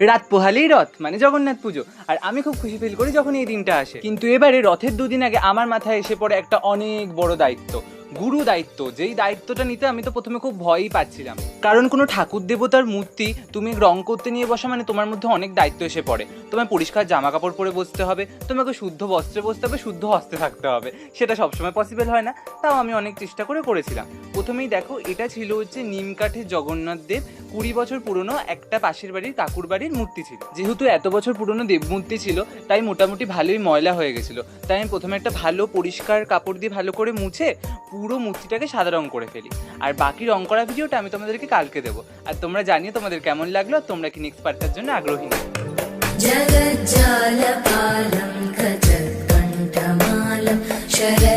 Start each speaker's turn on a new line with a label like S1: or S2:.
S1: রাত পোহালেই রথ মানে জগন্নাথ পুজো। আর আমি খুব খুশি ফিল করি যখন এই দিনটা আসে। কিন্তু এবারে রথের দুদিন আগে আমার মাথায় এসে পড়ে একটা অনেক বড় দায়িত্ব। গুরু দায়িত্ব। যেই দায়িত্বটা নিতে আমি তো প্রথমে খুব ভয়ই পাচ্ছিলাম। কারণ কোনো ঠাকুর দেবতার মূর্তি তুমি রং করতে নিয়ে বসা মানে তোমার মধ্যে অনেক দায়িত্ব এসে পড়ে। তোমায় পরিষ্কার জামা কাপড় পরে বসতে হবে, তোমাকে শুদ্ধ বস্ত্রে বসতে হবে, শুদ্ধ হস্তে থাকতে হবে। সেটা সবসময় পসিবল হয় না, তাও আমি অনেক চেষ্টা করে করেছিলাম। প্রথমেই দেখো, এটা ছিল হচ্ছে নিম কাঠের জগন্নাথ দেব। কুড়ি বছর পুরনো একটা পাশের বাড়ির কাকুর বাড়ির মূর্তি ছিল। যেহেতু এত বছর পুরনো দেব মূর্তি ছিল, তাই মোটামুটি ভালোই ময়লা হয়ে গেছিল। তাই আমি প্রথমে একটা ভালো পরিষ্কার কাপড় দিয়ে ভালো করে মুছে পুরো মূর্তিটাকে সাদা রং করে ফেলি আর বাকি রং করা ভিডিওটা আমি তোমাদেরকে কালকে দেবো আর তোমরা জানিও তোমাদের কেমন লাগলো আর তোমরা কি নেক্সট পার্টটার জন্য আগ্রহী নাকি
S2: जगज्जालपालं खचत्कण्ठमालं शरच्चन्द्र